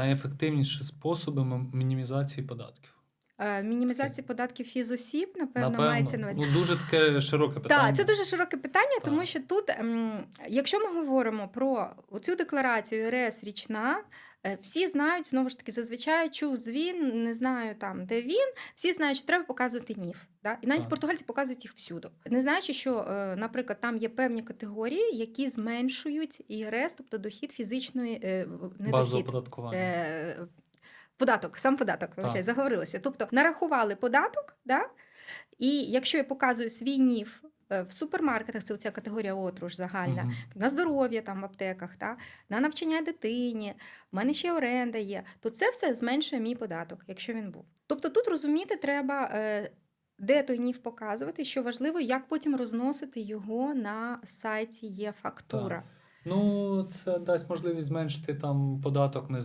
Найефективніші способи мінімізації податків. Е, Мінімізація податків фізосіб, напевно, Напевно, мається на увазі. ну дуже таке широке питання. Так, це дуже широке питання, тому що тут, ем, якщо ми говоримо про цю декларацію РС річна, е, всі знають знову ж таки, зазвичай чув звін, не знаю там, де він. Всі знають, що треба показувати НІФ. Да? І навіть Так. португальці показують їх всюди. Не знаючи, що, е, наприклад, там є певні категорії, які зменшують ІРС, тобто дохід фізичної не базове дохід. Податок, сам податок, вибачай, Так. заговорилася. Тобто нарахували податок, да? і якщо я показую свій НІФ е, в супермаркетах, це оця категорія отруж загальна, Мгм. на здоров'я там в аптеках, та? на навчання дитині, в мене ще оренда є, то це все зменшує мій податок, якщо він був. Тобто тут розуміти треба. е, Де той НІФ показувати, що важливо, як потім розносити його на сайті є фактура. Ну, це дасть можливість зменшити там податок, не